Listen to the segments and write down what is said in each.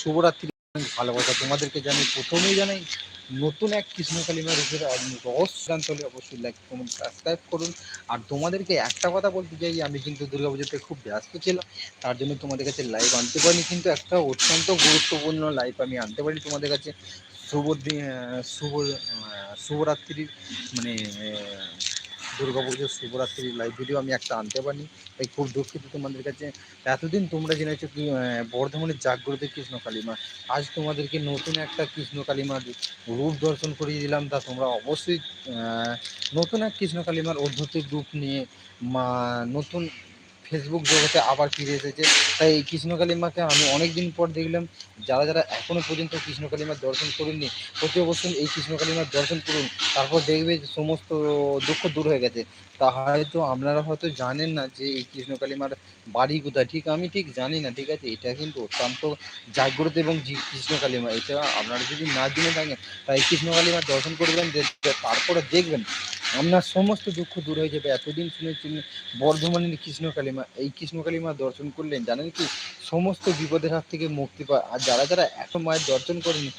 শুভরাত্রি ভালোবাসা। তোমাদেরকে জানি প্রথমেই জানাই, নতুন এক কৃষ্ণ কালিমা রূপের রহস্য জানতে হলে অবশ্যই লাইক কমেন্ট সাবস্ক্রাইব করুন। আর তোমাদেরকে একটা কথা বলতে চাই, আমি কিন্তু দুর্গাপুজোতে খুব ব্যস্ত ছিলাম, তার জন্য তোমাদের কাছে লাইভ আনতে পারিনি, কিন্তু একটা অত্যন্ত গুরুত্বপূর্ণ লাইভ আমি আনতে পারি তোমাদের কাছে। শুভ শুভ শুভরাত্রির মানে দুর্গাপুজোর শিবরাত্রির লাইভ ভিডিও আমি একটা আনতে পারিনি। তাই খুব দুঃখিত তোমাদের কাছে। এতদিন তোমরা জেনেছো কি বর্ধমানের জাগ্রত কৃষ্ণ কালীমা। আজ তোমাদেরকে নতুন একটা কৃষ্ণ কালীমার রূপ দর্শন করিয়ে দিলাম। তা তোমরা অবশ্যই নতুন এক কৃষ্ণ কালীমার অদ্ভুত রূপ নিয়ে, মা, নতুন ফেসবুক জগতে আবার ফিরে এসেছে। তাই এই কৃষ্ণ কালিমাকে আমি অনেক দিন পর দেখলাম, যারা যারা এখনও পর্যন্ত কৃষ্ণ কালিমার দর্শন করেননি, প্রতি অবশ্যই এই কৃষ্ণ কালিমার দর্শন করুন, তারপর দেখবে যে সমস্ত দুঃখ দূর হয়ে গেছে। তা হয়তো আপনারা হয়তো জানেন না যে এই কৃষ্ণ কালিমার বাড়ি কোথায়। ঠিক আমি ঠিক জানি না, ঠিক আছে? এটা কিন্তু অত্যন্ত জাগ্রত এবং জি- কৃষ্ণ কালিমা। এটা আপনারা যদি না জেনে থাকেন, তাই কৃষ্ণ কালিমার দর্শন করবেন তারপরে দেখবেন। আপনার সমস্ত দুঃখ দূর হয়ে যাবে। এতদিন শুনেছেন বর্ধমানের কৃষ্ণ কালিমা এই কৃষ্ণ কালিমা দর্শন করলেন, জানেন কি? সমস্ত বিপদের হাত থেকে মুক্তি পায়। আর যারা যারা এখন মায়ের দর্শন করেনি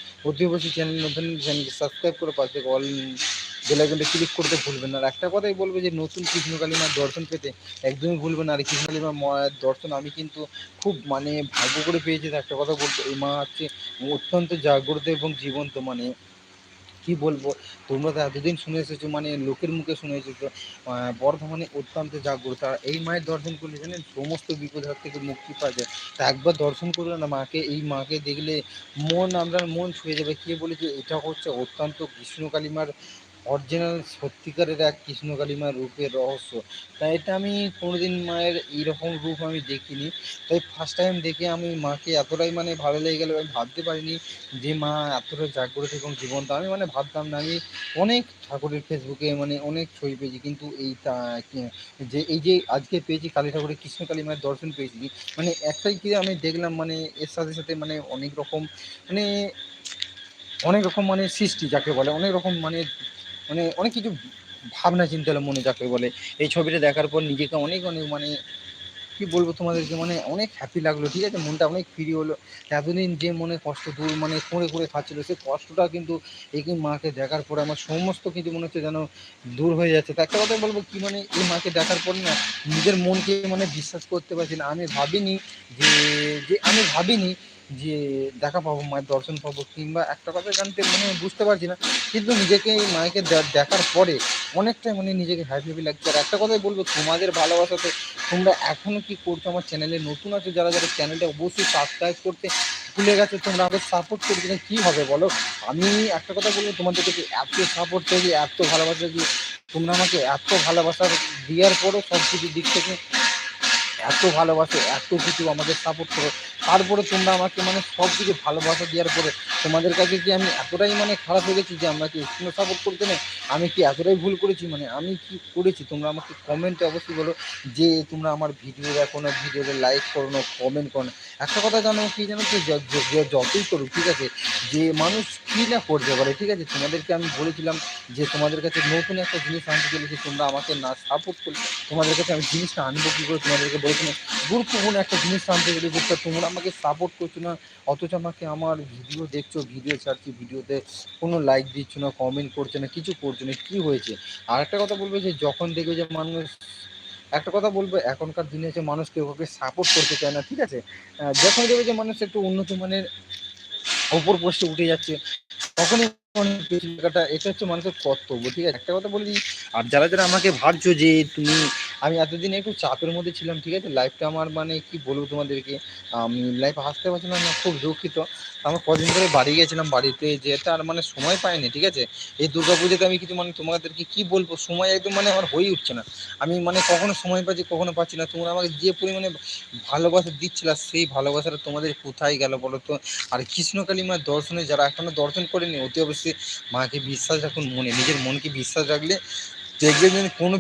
অবশ্যই চ্যানেল নতুন চ্যানেলকে সাবস্ক্রাইব করে পাশে অল বেলাইকনটা ক্লিক করতে ভুলবেন আর একটা কথাই বলব যে, নতুন কৃষ্ণ কালিমার দর্শন পেতে একদমই ভুলবেন আর কৃষ্ণ কালিমার মায়ের দর্শন আমি কিন্তু খুব মানে ভাগ্য করে পেয়েছি। একটা কথা বলতে এই মা হচ্ছে অত্যন্ত জাগ্রত এবং জীবন্ত মানে কি বলব? তোমরা তো এতদিন শুনে এসেছ মানে লোকের মুখে শুনে এসেছ। বর্ধমানে অত্যন্ত জাগ্রত। আর এই মায়ের দর্শন করলে জানেন, সমস্ত বিপদ হাত থেকে মুক্তি পাওয়া যায়। তা একবার দর্শন করলে না মাকে, এই মাকে দেখলে মন আপনার মন ছুঁয়ে যাবে। কে বলেছে? এটা হচ্ছে অত্যন্ত কৃষ্ণকালী কালিমার অরিজিনাল সত্যিকারের এক কৃষ্ণ কালিমার রূপের রহস্য। তাই এটা আমি কোনোদিন মায়ের এইরকম রূপ আমি দেখিনি। তাই ফার্স্ট টাইম দেখে আমি মাকে এতটাই মানে ভালো লেগে গেল, আমি ভাবতে পারিনি যে মা এতটা জাগ্রত এবং জীবন্ত। আমি মানে ভাবতাম না, আমি অনেক ঠাকুরের ফেসবুকে মানে অনেক ছবি পেয়েছি, কিন্তু এই যে এই যে আজকে পেয়েছি কালী ঠাকুরের কৃষ্ণ কালী মায়ের দর্শন পেয়েছি মানে একটাই কি আমি দেখলাম মানে এর সাথে সাথে মানে অনেক রকম মানে অনেক রকম মানে সৃষ্টি, যাকে বলে অনেক রকম মানে মানে অনেক কিছু ভাবনা চিন্তা হলো মনে যাকে বলে। এই ছবিটা দেখার পর নিজেকে অনেক অনেক মানে কি বলব তোমাদেরকে মানে অনেক হ্যাপি লাগল, ঠিক আছে? মনটা অনেক ফ্রি হলো। এতদিন যে মনে কষ্ট দূর মানে করে করে খাচ্ছিল, সেই কষ্টটা কিন্তু এই মাকে দেখার পরে আমার সমস্ত কিছু মনে হচ্ছে যেন দূর হয়ে যাচ্ছে। তা একটা কথা বলব, কি মানে এই মাকে দেখার পর না নিজের মনকে মানে বিশ্বাস করতে পারছি না। আমি ভাবিনি যে যে আমি ভাবিনি যে দেখা পাবো, মায়ের দর্শন পাবো, কিংবা একটা কথা জানতে মানে বুঝতে পারছি না। কিন্তু নিজেকে, মায়েকে দেখার পরে অনেকটাই মানে নিজেকে হ্যাপি হ্যাপি লাগছে। আর একটা কথাই বলব, তোমাদের ভালোবাসাতে তোমরা এখনও কি করছ? আমার চ্যানেলে নতুন আছো যারা যারা চ্যানেলটা অবশ্যই সাবস্ক্রাইব করতে ভুলে গেছো, তোমরা আমাকে সাপোর্ট করবে না কি হবে বলো? আমি একটা কথা বলব, তোমাদের কাছে এত সাপোর্ট পেয়েছি এত ভালোবাসা দিয়ে তোমরা আমাকে এত ভালোবাসা দেওয়ার পরও সব কিছু দিক থেকে এত ভালোবাসো, এত কিছু আমাকে সাপোর্ট করো। তারপরে তোমরা আমাকে মানে সব কিছু ভালোবাসা দেওয়ার পরে তোমাদের কাছে কি আমি এতটাই মানে খারাপ হয়ে গেছি যে আমরা কি একটু সাপোর্ট করতে নেই? আমি কি এতটাই ভুল করেছি? মানে আমি কি করেছি? তোমরা আমাকে কমেন্টে অবশ্যই বলো যে তোমরা আমার ভিডিও দেখো না ভিডিওতে লাইক করো না কমেন্ট করো না একটা কথা জানো কি জানো তো? যতই করুক, ঠিক আছে? যে মানুষ কী না করতে পারে ঠিক আছে, তোমাদেরকে আমি বলেছিলাম যে তোমাদের কাছে নতুন একটা জিনিস আনতে চলেছি তোমরা আমাকে না সাপোর্ট করলে, তোমাদের কাছে আমি জিনিসটা আনব কী করে তোমাদেরকে বলেছিলাম। গুরুত্বপূর্ণ একটা জিনিস আনতে গেলে যেটা তোমরা আমাকে সাপোর্ট করছ না, অথচ আমাকে আমার ভিডিও দেখছ ভিডিও ছাড়ছি ভিডিওতে কোনো লাইক দিচ্ছ না কমেন্ট করছ না, কিছু করছ না, কী হয়েছে? আর একটা কথা বলব যে যখন দেখবে যে মানুষ, একটা কথা বলব, এখনকার দিনে যে মানুষ কেউ কাউকে সাপোর্ট করতে চায় না, ঠিক আছে? যখন দেখবে যে মানুষ একটু উন্নত মানের ওপর পোস্টে উঠে যাচ্ছে। তখনই এটা হচ্ছে মানুষের কর্তব্য, ঠিক আছে? একটা কথা বলি আর যারা যারা আমাকে ভাবছ যে তুমি আমি এতদিন একটু চাপের মধ্যে ছিলাম, ঠিক আছে? লাইফটা আমার মানে কি বলব তোমাদেরকে? আমি লাইফ হাসতে পারছিলাম না, খুব দুঃখিত। আমার কদিন ধরে বাড়ি গেছিলাম বাড়িতে যেটা আর মানে সময় পাইনি, ঠিক আছে? এই দুর্গা পুজোতে আমি কিছু মানে তোমাদেরকে কি বলব? সময় একদম মানে আমার হয়ে উঠছে না। আমি মানে কখনো সময় পাচ্ছি, কখনো পাচ্ছি না। তোমরা আমাকে যে পরিমাণে ভালোবাসা দিচ্ছিল, সেই ভালোবাসাটা তোমাদের কোথায় গেল বলো তো? আর কৃষ্ণকালী মার দর্শনে যারা এখনও দর্শন করেনি, অতি অবশ্যই মাকে বিশ্বাস রাখুন মনে, নিজের মনকে বিশ্বাস রাখলে দেখবে যে কোনো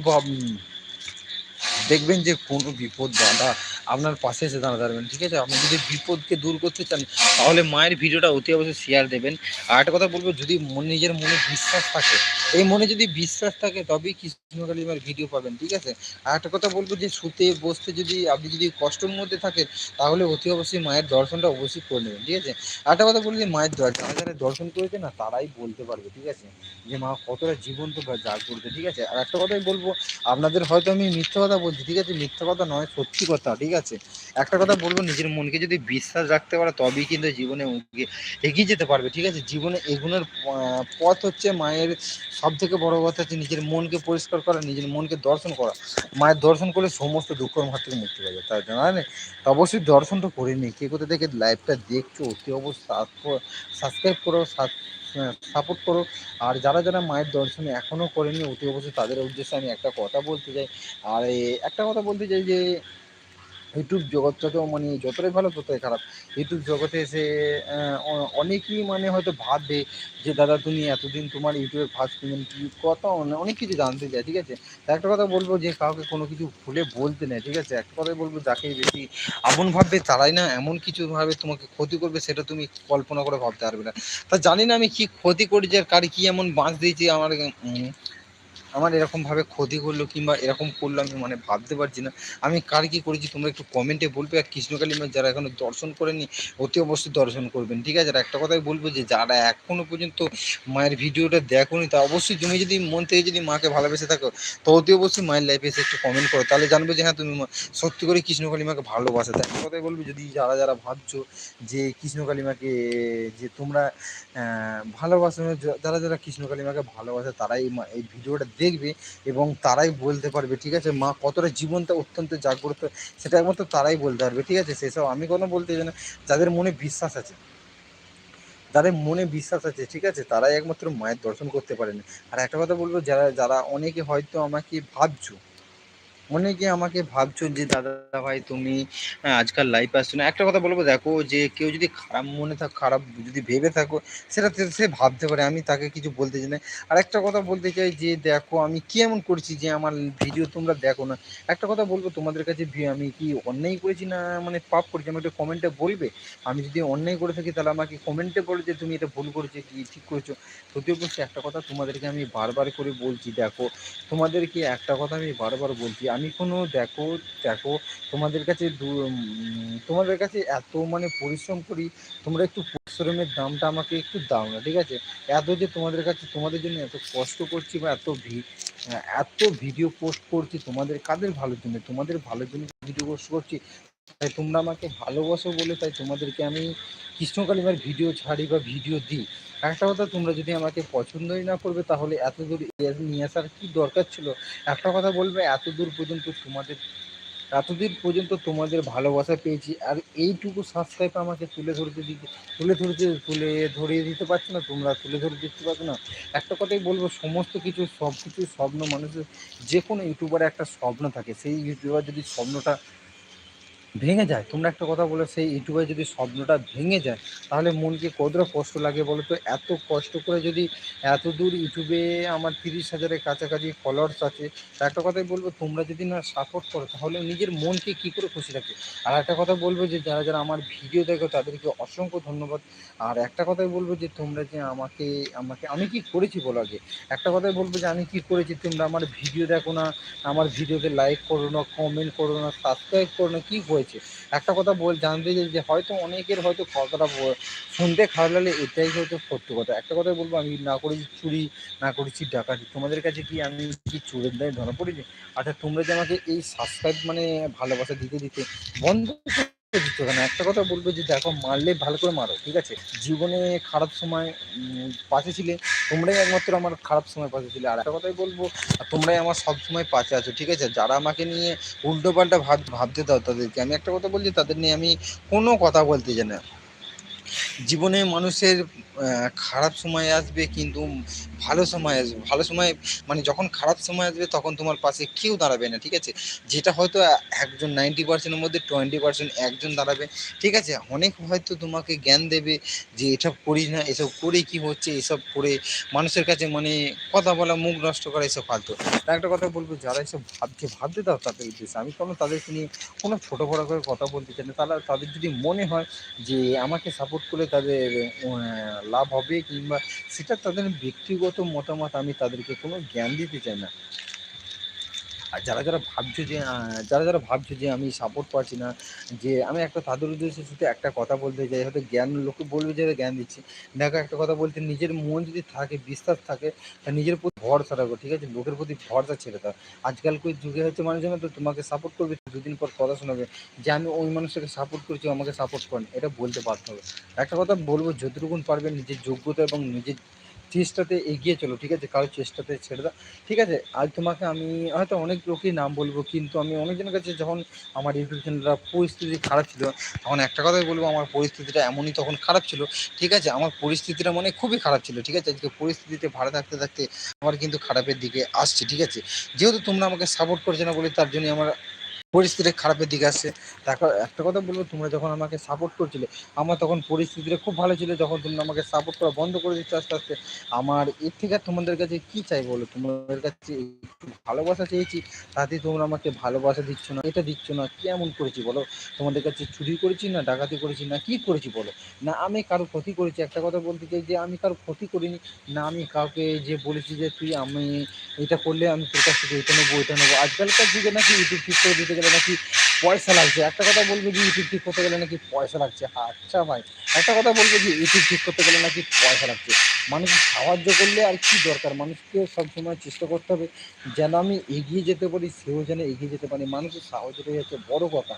দেখবেন যে কোনো বিপদ বাধা আপনার পাশে এসে দাঁড়া দাঁড়াবেন ঠিক আছে? আপনি যদি বিপদকে দূর করতে চান, তাহলে মায়ের ভিডিওটা অতি অবশ্যই শেয়ার দেবেন। আর একটা কথা বলব, যদি নিজের মনে বিশ্বাস থাকে এই মনে যদি বিশ্বাস থাকে, তবেই কৃষ্ণকালী মায়ের ভিডিও পাবেন, ঠিক আছে? আর একটা কথা বলব যে, শুতে, বসতে যদি আপনি যদি কষ্টের মধ্যে থাকেন, তাহলে অতি অবশ্যই মায়ের দর্শনটা অবশ্যই করে নেবেন, ঠিক আছে? আর একটা কথা বলি যে, মায়ের যারা যারা দর্শন করেছে না, তারাই বলতে পারবে, ঠিক আছে? যে, মা কতটা জীবন্ত বা জাগ্রত ঠিক আছে? আর একটা কথাই বলব, আপনাদের হয়তো আমি মিথ্যা কথা বলছি, ঠিক আছে? মিথ্যা কথা নয়, সত্যি কথা, ঠিক আছে? একটা কথা বলব, নিজের মনকে যদি বিশ্বাস রাখতে পারো, তবেই কিন্তু জীবনে এগিয়ে যেতে পারবে, ঠিক আছে? জীবনে এগুনোর পথ হচ্ছে মায়ের সব থেকে বড় কথা হচ্ছে নিজের মনকে পরিষ্কার করা, নিজের মনকে দর্শন করা। মায়ের দর্শন করলে সমস্ত দুঃখের হাত থেকে মুক্তি পাবে তাই জানেন তো অবশ্যই দর্শনটা করে নি, কে কোথা থেকে লাইভটা দেখছ, অতি অবশ্যই সাবস্ক্রাইব করো সাপোর্ট করো। আর যারা যারা মায়ের দর্শনে এখনও করেনি, অতি অবশ্যই তাদের উদ্দেশ্যে আমি একটা কথা বলতে চাই। আর একটা কথা বলতে চাই যে ইউটিউব জগৎটা তো মানে যতটাই ভালো ততটাই খারাপ। ইউটিউব জগতে এসে অনেকেই মানে হয়তো ভাববে যে, দাদা, তুমি এতদিন তোমার ইউটিউবে ফার্স্ট পেমেন্ট কি কথা? অনেক কিছু জানতে চাই ঠিক আছে? একটা কথা বলব যে, কাউকে কোনো কিছু খুলে বলতে নেই, ঠিক আছে? একটা কথাই বলব, যাকে বেশি আপন ভাববে তারাই না, এমন কিছু ভাবে তোমাকে ক্ষতি করবে, সেটা তুমি কল্পনা করে ভাবতে পারবে না। তা জানি না আমি কি ক্ষতি করেছি আর কারি কি এমন বাঁচ দিয়েছি আমার আমার এরকম ভাবে ক্ষতি করল কিংবা এরকম করল আমি মানে ভাবতে পারছি না। আমি কার কি করেছি তোমরা একটু কমেন্টে বলবে। আর কৃষ্ণকালী মায়ের যারা এখনও দর্শন করেনি, অতি অবশ্যই দর্শন করবেন, ঠিক আছে? আর একটা কথাই বলব যে, যারা এখনও পর্যন্ত মায়ের ভিডিওটা দেখোনি, তা অবশ্যই তুমি যদি মন থেকে যদি মাকে ভালোবেসে থাকো, তো অতি অবশ্যই মায়ের লাইফে এসে একটু কমেন্ট করো। তাহলে জানবে যে হ্যাঁ তুমি মা- সত্যি করে কৃষ্ণকালী মাকে ভালোবাসো। তাই একটা কথাই বলব, যদি যারা যারা ভাবছ যে, কৃষ্ণকালী মাকে, যে তোমরা ভালোবাসো, যারা যারা কৃষ্ণকালী মাকে ভালোবাসে, তারাই মা- এই ভিডিওটা দেখবে এবং তারাই বলতে পারবে, ঠিক আছে? মা কতটা জীবনটা অত্যন্ত জাগ্রত, সেটা একমাত্র তারাই বলতে পারবে, ঠিক আছে? সেসব আমি কোনো বলতে চাই না। যাদের মনে বিশ্বাস আছে, যাদের মনে বিশ্বাস আছে, ঠিক আছে? তারাই একমাত্র মায়ের দর্শন করতে পারেন। আর একটা কথা বলব, যারা যারা অনেকে হয়তো আমাকে ভাবছ অনেকে আমাকে ভাবছ যে দাদা ভাই তুমি আজকাল লাইভ আসছো না। একটা কথা বলব, দেখো যে, কেউ যদি খারাপ মনে থাক, খারাপ যদি ভেবে থাকো, সেটা সে ভাবতে পারে। আমি তাকে কিছু বলতে চাই না। আর একটা কথা বলতে চাই যে, দেখো, আমি কি এমন করছি যে, আমার ভিডিও তোমরা দেখো না? একটা কথা বলব, তোমাদের কাছে আমি কি অন্যায় করেছি না মানে পাপ করেছি? আমি একটা কমেন্টে বলবে? আমি যদি অন্যায় করে থাকি, তাহলে আমাকে কমেন্টে বলে যে, তুমি এটা ভুল করেছ, কি ঠিক করেছ? সত্যি অবশ্যই একটা কথা তোমাদেরকে আমি বারবার করে বলছি, দেখো, তোমাদেরকে একটা কথা আমি বারবার বলছি। আমি কোনো, দেখো দেখো, তোমাদের কাছে তোমাদের কাছে এত মানে পরিশ্রম করি, তোমরা একটু পরিশ্রমের দামটা আমাকে একটু দাও না, ঠিক আছে? এত যে তোমাদের কাছে, তোমাদের জন্য এত কষ্ট করছি বা এত ভি- এত ভিডিও পোস্ট করছি, তোমাদের কাদের ভালোর জন্য? তোমাদের ভালোর জন্য ভিডিও পোস্ট করছি তাই তোমরা আমাকে ভালোবাসো বলে তাই তোমাদেরকে আমি কৃষ্ণকালিমার ভিডিও ছাড়ি বা ভিডিও দিই। একটা কথা তোমরা যদি আমাকে পছন্দই না করবে, তাহলে এত দূর নিয়ে আসার কি দরকার ছিল? একটা কথা বলবে এত দূর পর্যন্ত তোমাদের এতদিন পর্যন্ত তোমাদের ভালোবাসা পেয়েছি, আর এইটুকু সাবস্ক্রাইব আমাকে তুলে ধরতে দিতে, তুলে ধরতে, তুলে ধরিয়ে দিতে পারছ না? তোমরা তুলে ধরে দিতে পারছ না? একটা কথাই বলব, সমস্ত কিছু সব কিছু স্বপ্ন মানুষের যে কোনো ইউটিউবারে একটা স্বপ্ন থাকে। সেই ইউটিউবার যদি স্বপ্নটা ভেঙে যায়। তোমরা একটা কথা বলে সেই ইউটিউবে যদি স্বপ্নটা ভেঙে যায়, তাহলে মনকে কতটা কষ্ট লাগে বলো তো? এত কষ্ট করে যদি এত দূর ইউটিউবে আমার তিরিশ হাজারের কাছাকাছি ফলোয়ার্স আছে, তা একটা কথাই বলব, তোমরা যদি না সাপোর্ট করো, তাহলে নিজের মনকে কী করে খুশি রাখবে? আর একটা কথা বলব যে, যারা যারা আমার ভিডিও দেখো, তাদেরকে অসংখ্য ধন্যবাদ। আর একটা কথাই বলব যে, তোমরা যে আমাকে আমাকে, আমি কি করেছি বলো আগে? একটা কথাই বলব যে, আমি কি করেছি? তোমরা আমার ভিডিও দেখো না, আমার ভিডিওতে লাইক করো না কমেন্ট করো না সাবস্ক্রাইব করো না, কী হয়েছে। একটা কথা বল, জানতে যে হয়তো অনেকের হয়তো কথাটা শুনতে খারাপ লাগলে এটাই হয়তো সত্য কথা। একটা কথাই বলব, আমি না করেছি চুরি, না করেছি ডাকাতি। তোমাদের কাছে কি আমি কি চোরের দায় ধরা পড়েছি? আচ্ছা তোমরা যে আমাকে এই সাবস্ক্রাইব মানে ভালোবাসা দিতে দিতে বন্ধ একটা কথা বলবে যে, দেখো, মারলে ভালো করে মারো, ঠিক আছে? জীবনে খারাপ সময় পাশে ছিলে, তোমরাই একমাত্র আমার খারাপ সময় পাশে ছিলে। আর একটা কথাই বলব তোমরাই আমার সব সময় পাশে আছো, ঠিক আছে? যারা আমাকে নিয়ে উল্টো পাল্টা ভাব, ভাবতে দাও তাদেরকে। আমি একটা কথা বলছি, তাদের নিয়ে আমি কোনো কথা বলতে চাই না। জীবনে মানুষের খারাপ সময় আসবে কিন্তু ভালো সময় আসবে। ভালো সময় মানে যখন খারাপ সময় আসবে তখন তোমার পাশে কেউ দাঁড়াবে না, ঠিক আছে? যেটা হয়তো একজন নাইনটি পার্সেন্টের মধ্যে টোয়েন্টি পার্সেন্ট একজন দাঁড়াবে, ঠিক আছে? অনেক হয়তো তোমাকে জ্ঞান দেবে যে এসব করি না, এসব করে কি হচ্ছে, এসব করে মানুষের কাছে মানে কথা বলা, মুখ নষ্ট করা, এসব ফালতু। একটা কথা বলব, যারা এসব ভাবছে, ভাবতে দাও তাদের উদ্দেশ্যে। আমি কোনো তাদেরকে নিয়ে কোনো ছোটো বড়ো করে কথা বলতে চাই না। তারা, তাদের যদি মনে হয় যে আমাকে সাপোর্ট করলে তাদের লাভ হবে কিংবা সেটা তাদের ব্যক্তিগত মতামত আমি তাদেরকে কোনো জ্ঞান দিতে চাই না। আর যারা যারা ভাবছ যে যারা যারা ভাবছ যে আমি সাপোর্ট পাচ্ছি না, যে আমি একটা তাদের উদ্দেশ্যে শুধু একটা কথা বলতে চাই, হয়তো জ্ঞান, লোকে বলবে যে জ্ঞান দিচ্ছি। দেখো, একটা কথা বলতে নিজের মন যদি থাকে, বিশ্বাস থাকে, তা নিজের প্রতি ভরসা রাখো, ঠিক আছে? লোকের প্রতি ভরসা ছেড়ে দাও। আজকালকার যুগে হচ্ছে মানুষ জানো তো তোমাকে সাপোর্ট করবে, দুদিন পর কথা শোনাবে, যে আমি ওই মানুষটাকে সাপোর্ট করছি আমাকে সাপোর্ট করেন, এটা বলতে পারতে হবে। একটা কথা বলব, যতটুকুন পারবে নিজের যোগ্যতা এবং নিজের চেষ্টাতে এগিয়ে চলো, ঠিক আছে? কারোর চেষ্টাতে ছেড়ে দাও। ঠিক আছে? আজ তোমাকে আমি হয়তো অনেক লোকই নাম বলব, কিন্তু আমি অনেকজনের কাছে যখন আমার ইউটিউব চ্যানেলটা পরিস্থিতি খারাপ ছিল, তখন একটা কথাই বলব, আমার পরিস্থিতিটা এমনই তখন খারাপ ছিল, ঠিক আছে? আমার পরিস্থিতিটা মানে খুবই খারাপ ছিল, ঠিক আছে? আজকে পরিস্থিতিতে ভালো থাকতে থাকতে আমার কিন্তু খারাপের দিকে আসছে, ঠিক আছে? যেহেতু তোমরা আমাকে সাপোর্ট করছ না বলে তার জন্য আমার পরিস্থিতি খারাপের দিকে আসছে। দেখো একটা কথা বলব, তোমরা যখন আমাকে সাপোর্ট করছিলে, আমার তখন পরিস্থিতিটা খুব ভালো ছিল যখন তোমরা আমাকে সাপোর্ট করা বন্ধ করে দিচ্ছ আস্তে আস্তে। আমার এর থেকে তোমাদের কাছে কি চাই বলো? তোমাদের কাছে একটু ভালোবাসা চেয়েছি, তাতে তোমরা আমাকে ভালোবাসা দিচ্ছ না, এটা দিচ্ছ না, কি এমন করেছি বলো? তোমাদের কাছে চুরি করেছি না, ডাকাতি করেছি না, কি করেছি বলো? না, আমি কারও ক্ষতি করেছি। একটা কথা বলতে চাই যে, আমি কারও ক্ষতি করিনি, না, আমি কাউকে যে বলেছি যে, তুই আমি এটা করলে আমি তোর কাছ থেকে এটা নেব এটা নেব। আজকালকার যুগে নাকি ইউটিউব ঠিক করে দিতে গেলে নাকি পয়সা লাগছে। একটা কথা বলবে যে ইউটিউব ঠিক করতে গেলে নাকি পয়সা লাগছে। আচ্ছা ভাই, একটা কথা বলবে যে ইউটিউব ঠিক করতে গেলে নাকি পয়সা লাগছে। মানুষ সাহায্য করলে আর কি দরকার? মানুষকে সবসময় চেষ্টা করতে হবে যেন আমি এগিয়ে যেতে পারি, সেও যেন এগিয়ে যেতে পারি। মানুষের সাহায্যটাই হচ্ছে বড় কথা।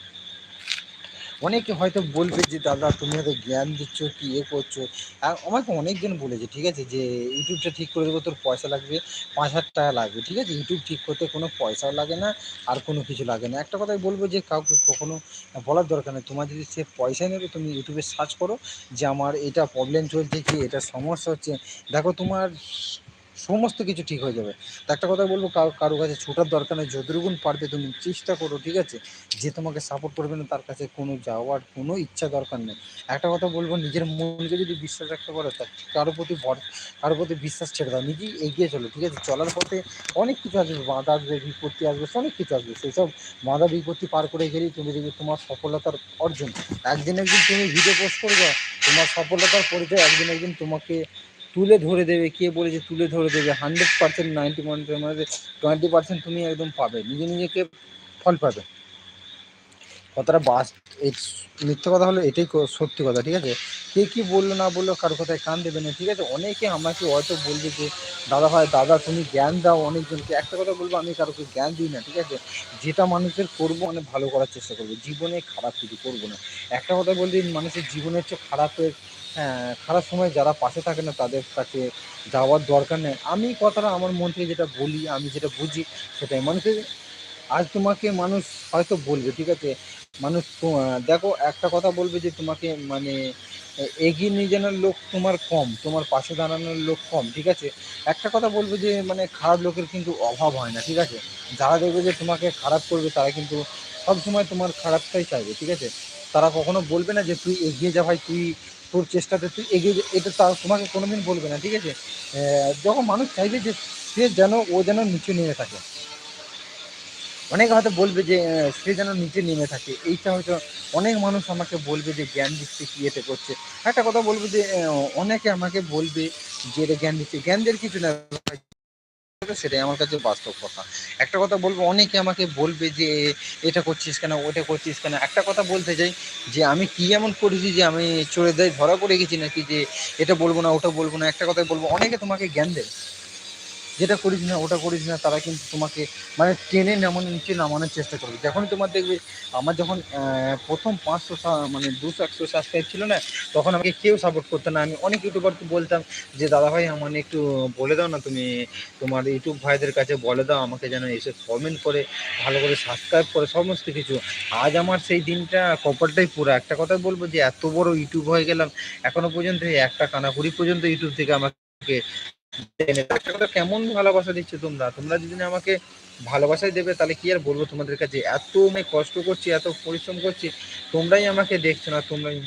অনেকে হয়তো বলবে যে, দাদা, তুমি হয়তো জ্ঞান দিচ্ছ, কি এ করছ? আর আমাকে অনেকজন বলেছে, ঠিক আছে, যে ইউটিউবটা ঠিক করে দেবো, তোর পয়সা লাগবে, পাঁচ হাজার টাকা লাগবে, ঠিক আছে? ইউটিউব ঠিক করতে কোনো পয়সাও লাগে না, আর কোনো কিছু লাগে না। একটা কথাই বলব যে, কাউকে কখনো বলার দরকার নেই। তোমার যদি সে পয়সা নেবে, তুমি ইউটিউবে সার্চ করো যে, আমার এটা প্রবলেম চলছে, কি এটা সমস্যা হচ্ছে? দেখো, তোমার সমস্ত কিছু ঠিক হয়ে যাবে। একটা কথা বলব, কারও কারও কাছে ছোটার দরকার নেই, যতটুকুন পারবে তুমি চেষ্টা করো, ঠিক আছে? যে তোমাকে সাপোর্ট করবে না, তার কাছে কোনো যাওয়ার কোনো ইচ্ছা দরকার নেই। একটা কথা বলব, নিজের মনকে যদি বিশ্বাস রাখতে পারো, তা কারও প্রতি ভর কারোর প্রতি বিশ্বাস ছেড়ে দাও, নিজেই এগিয়ে চলো, ঠিক আছে? চলার পথে অনেক কিছু আসবে, বাধা আসবে, বিপত্তি আসবে, অনেক কিছু আসবে। সেই সব বাধা বিপত্তি পার করে গেলেই তুমি দেখবে তোমার সফলতার অর্জন। একদিন একদিন তুমি ভিডিও পোস্ট করবে, তোমার সফলতার পরিচয় একদিন একদিন তোমাকে তুলে ধরে দেবে, কে বলেছে তুলে ধরে দেবে হান্ড্রেড পার্সেন্ট নাইনটি পার্সেন্ট মানে টোয়েন্টি পার্সেন্ট তুমি একদম পাবে, নিজে নিজেকে ফল পাবে। কথাটা বাস মিথ্যে কথা হলো এটাই সত্যি কথা, ঠিক আছে? কে কি বলল না বলল কারও কথায় কান দেবে না, ঠিক আছে? অনেকে আমাকে হয়তো বলবে যে, দাদা ভাই, দাদা, তুমি জ্ঞান দাও অনেকজনকে। একটা কথা বলব, আমি কারোকে জ্ঞান দিই না, ঠিক আছে? যেটা মানুষের করব মানে ভালো করার চেষ্টা করব। জীবনে খারাপ কিছু করব না। একটা কথা বলতে মানুষের জীবনে হচ্ছে খারাপের খারাপ সময় যারা পাশে থাকে না, তাদের কাছে যাওয়ার দরকার নেই। আমি কথাটা আমার মন থেকে যেটা বলি, আমি যেটা বুঝি, সেটাই। মানুষের আজ তোমাকে মানুষ হয়তো বলবে, ঠিক আছে? মানুষ দেখো, একটা কথা বলবে যে তোমাকে মানে এগিয়ে নিয়ে জানার লোক তোমার কম, তোমার পাশে দাঁড়ানোর লোক কম, ঠিক আছে? একটা কথা বলব যে মানে খারাপ লোকের কিন্তু অভাব হয় না, ঠিক আছে? যারা দেখবে যে তোমাকে খারাপ করবে, তারা কিন্তু সব সময় তোমার খারাপটাই চাইবে, ঠিক আছে? তারা কখনো বলবে না যে, তুই এগিয়ে যা ভাই, তুই তোর চেষ্টাতে তুই এগিয়ে এটা তার তোমাকে কোনোদিন বলবে না, ঠিক আছে? যখন মানুষ চাইবে যে সে যেন, ও যেন নিচে নেমে থাকে। অনেকে হয়তো বলবে যে সে যেন নিচে নেমে থাকে। এইটা হয়তো অনেক মানুষ আমাকে বলবে যে, জ্ঞান দিচ্ছে কি এতে করছে। একটা কথা বলবে যে অনেকে আমাকে বলবে যে, এটা জ্ঞান দিচ্ছে জ্ঞানদের কিছু না সেটাই আমার কাছে বাস্তব কথা। একটা কথা বলব, অনেকে আমাকে বলবে যে, এটা করছিস কেন ওটা করছিস কেন? একটা কথা বলতে চাই, যে আমি কি এমন করেছি যে আমি চলে দেয় ধরা পড়ে গেছি নাকি যে, এটা বলব না, ওটা বলব না? একটা কথা বলব, অনেকে তোমাকে জ্ঞান দেয়। যেটা করিস না, ওটা করিস না, তারা কিন্তু তোমাকে মানে টেনে নামানো নিচে নামানোর চেষ্টা করবে। যখনই তোমার দেখবে আমার যখন প্রথম পাঁচশো মানে দুশো, একশো সাবস্ক্রাইব ছিল না, তখন আমাকে কেউ সাপোর্ট করতো না। আমি অনেক ইউটিউবারকে বলতাম যে, দাদা ভাই আমার একটু বলে দাও না তুমি, তোমার ইউটিউব ভাইদের কাছে বলে দাও, আমাকে যেন এসে কমেন্ট করে, ভালো করে সাবস্ক্রাইব করে, সমস্ত কিছু। আজ আমার সেই দিনটা কপালটাই পুরো। একটা কথা বলব যে, এত বড় ইউটিউব হয়ে গেলাম, এখনও পর্যন্ত একটা কানাকুড়ি পর্যন্ত ইউটিউব থেকে আমাকে কেমন ভালোবাসা দিচ্ছে তোমরা? তোমরা যদি না আমাকে ভালোবাসাই দেবে, তাহলে কি আর বলব তোমাদের কাছে? এত আমি কষ্ট করছি, এত পরিশ্রম করছি, তোমরাই আমাকে দেখছ না, তোমরাই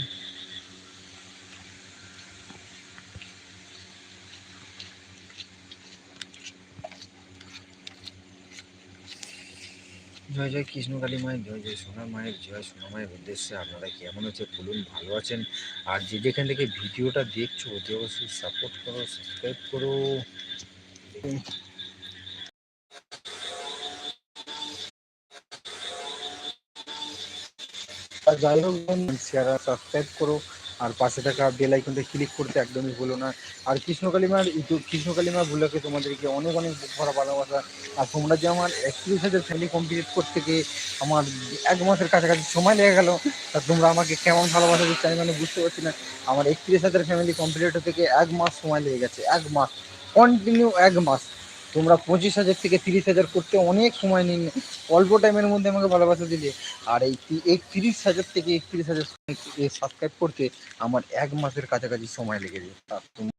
জয় জয় কৃষ্ণকালী মায়ের, জয় জয় সোনা মায়ের, জয় সোনা মায়ের উদ্দেশ্যে আপনারা কেমন আছে বলুন, ভালো আছেন? আর যে যেখান থেকে ভিডিওটা দেখছ, অতি অবশ্যই সাপোর্ট করো সাবস্ক্রাইব করো। আর যাই হোক শেয়ার সাবস্ক্রাইব করো। আর পাশে থাকা বেল আইকনটা ক্লিক করতে একদমই ভুলো না। আর কৃষ্ণকালী মার ইউটিউব কৃষ্ণকালী মা ভুলাকে তোমাদেরকে অনেক অনেক ভরা ভালোবাসা। আর তোমরা যে আমার একত্রিশ হাজার ফ্যামিলি কমপ্লিট করতে গিয়ে আমার এক মাসের কাছাকাছি সময় লেগে গেল, তা তোমরা আমাকে কেমন ভালোবাসা দিচ্ছে আমি মানে বুঝতে পারছি না। আমার একত্রিশ হাজার ফ্যামিলি কমপ্লিট হতে গিয়ে এক মাস সময় লেগে গেছে, এক মাস। কন্টিনিউ এক মাস। তোমরা পঁচিশ হাজার থেকে তিরিশ হাজার করতে অনেক সময় নিন। অল্প টাইমের মধ্যে আমাকে ভালোবাসা দিলে। আর এই তি- তিরিশ হাজার থেকে একত্রিশ হাজার সাবস্ক্রাইব করতে আমার এক মাসের কাছাকাছি সময় লেগেছে আর তোমরা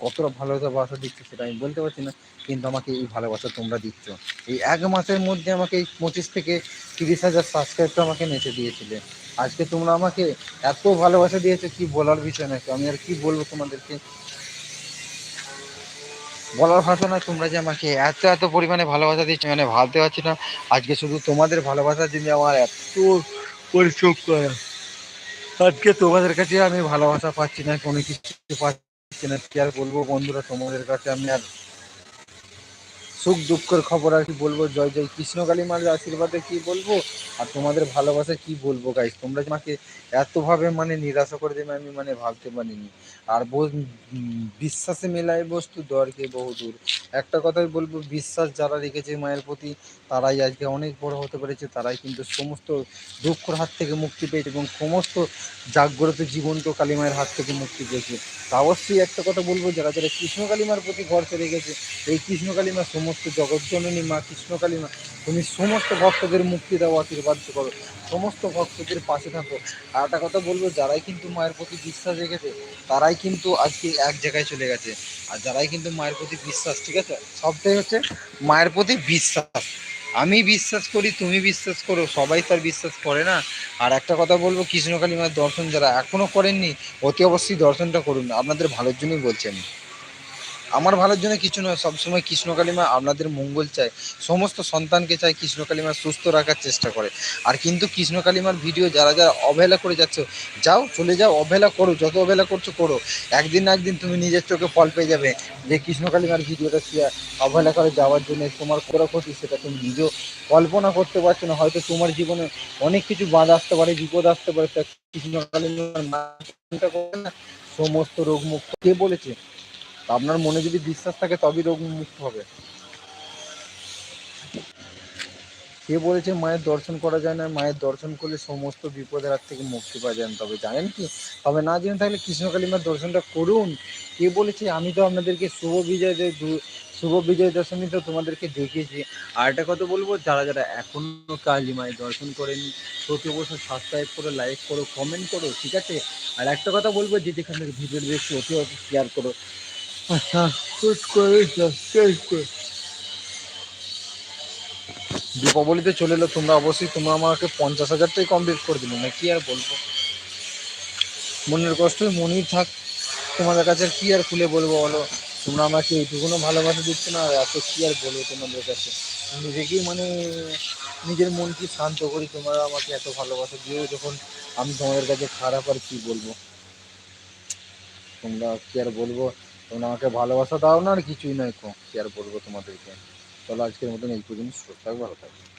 কতটা ভালোবাসা দিচ্ছ সেটা আমি বলতে পারছি না, কিন্তু আমাকে এই ভালোবাসা তোমরা দিচ্ছ। এই এক মাসের মধ্যে আমাকে এই পঁচিশ থেকে তিরিশ হাজার সাবস্ক্রাইবটা আমাকে নেচে দিয়েছিলে। আজকে তোমরা আমাকে এত ভালোবাসা দিয়েছ, কি বলার বিষয় নাকি? আমি আর কি বলব তোমাদেরকে? বলার ভাষা না তোমরা যে আমাকে এত এত পরিমাণে ভালোবাসা দিচ্ছ মানে ভাবতে পারছি না। আজকে শুধু তোমাদের ভালোবাসার জন্য আমার এত পরিশ্রম করা। আজকে তোমাদের কাছে আমি ভালোবাসা পাচ্ছি না, কোনো কিছু পাচ্ছি না। কি আর বলব বন্ধুরা, তোমাদের কাছে আমি আর সুখ দুঃখের খবর আর কি বলব? জয় জয়। কৃষ্ণকালী মার আশীর্বাদে কি বলব? আর তোমাদের ভালোবাসা কি বলব গাইস তোমরা আমাকে এতভাবে মানে নিরাশা করে দেবে, আমি মানে ভাবতে পারিনি। আর বিশ্বাসে মেলায় বস্তু দরকে বহুদূর একটা কথাই বলব, বিশ্বাস যারা রেখেছে মায়ের প্রতি, তারাই আজকে অনেক বড় হতে পেরেছে, তারাই কিন্তু সমস্ত দুঃখর হাত থেকে মুক্তি পেয়েছে এবং সমস্ত জাগ্রত জীবন্ত কালী মায়ের হাত থেকে মুক্তি পেয়েছে। তা অবশ্যই একটা কথা বলব, যারা যারা কৃষ্ণ কালী মার প্রতি ভরসা রেখেছে এই কৃষ্ণ কালী মা সমস্ত জগৎজননী মা, কৃষ্ণ কালী মা, তুমি সমস্ত ভক্তদের মুক্তি দেওয়া আশীর্বাদ করো। সমস্ত ভক্তদের পাশে থাকো। আর একটা কথা বলব, যারাই কিন্তু মায়ের প্রতি বিশ্বাস রেখেছে, তারাই কিন্তু আজকে এক জায়গায় চলে গেছে। আর যারাই কিন্তু মায়ের প্রতি বিশ্বাস, ঠিক আছে? সবটাই হচ্ছে মায়ের প্রতি বিশ্বাস। আমি বিশ্বাস করি, তুমি বিশ্বাস করো, সবাই তার বিশ্বাস করে না? আর একটা কথা বলব, কৃষ্ণকালী মায়ের দর্শন যারা এখনও করেননি, অতি অবশ্যই দর্শনটা করুন। আপনাদের ভালোর জন্যই বলছি আমি। আমার ভালোর জন্য কিছু নয়, সবসময় কৃষ্ণকালী মা আপনাদের মঙ্গল চায় সমস্ত সন্তানকে চায় কৃষ্ণকালী মা সুস্থ রাখার চেষ্টা করে। আর কিন্তু কৃষ্ণ মার ভিডিও যারা যারা অবহেলা করে যাচ্ছ, যাও, চলে যাও, অবহেলা করো, যত অবহেলা করছ করো। একদিন না একদিন তুমি নিজের চোখে ফল পেয়ে যাবে। যে কৃষ্ণকালী মার ভিডিওটা অবহেলা করে যাওয়ার জন্য, তোমার করা ক্ষতি সেটা তুমি নিজেও কল্পনা করতে পারছ না। হয়তো তোমার জীবনে অনেক কিছু বাধা আসতে পারে, বিপদ আসতে পারে, তা কৃষ্ণকালী মার নামটা করে না। সমস্ত রোগ মুক্ত কে বলেছে? আপনার মনে যদি বিশ্বাস থাকে, তবেই রোগ মুক্ত হবে। কে বলেছে মায়ের দর্শন করা যায় না? মায়ের দর্শন করলে সমস্ত বিপদের হাত থেকে মুক্তি পাওয়া যায় তবে জানেন কি? তবে না জেনে থাকলে কৃষ্ণকালী মায়ের দর্শনটা করুন। কে বলেছে, আমি তো আপনাদেরকে শুভ বিজয় দে- শুভ বিজয় দশমী তো তোমাদেরকে দেখিয়েছি। আর একটা কথা বলব, যারা যারা এখনও কালী মায়ের দর্শন করেনি, প্রতি বছর সাবস্ক্রাইব করো লাইক করো কমেন্ট করো, ঠিক আছে? আর একটা কথা বলব, যে যেখান থেকে ভিডিও দেখছি অতি শেয়ার করো দীপাবলিতে চলে এলো, তোমরা অবশ্যই তোমরা আমাকে পঞ্চাশ হাজারটাই কমপ্লিট করে দিলে না কি আর বলব? মনের কষ্ট, মনেই থাক, তোমাদের কাছে কি আর খুলে বলব বলো? তোমরা আমাকে এইটুকুনো ভালোবাসা দিচ্ছ না, আর এত কি আর বলব তোমাদের কাছে? নিজেকেই মানে নিজের মনকে শান্ত করি, তোমরা আমাকে এত ভালোবাসা দিও যখন আমি তোমাদের কাছে খারাপ আর কি বলব? তোমরা কি আর বলব? তোমরা আমাকে ভালোবাসা দাও না আর কিছুই নয় কো শেয়ার করব তোমাদেরকে। চলো আজকের মতন এই পর্যন্ত। থাকব ভালো থাকব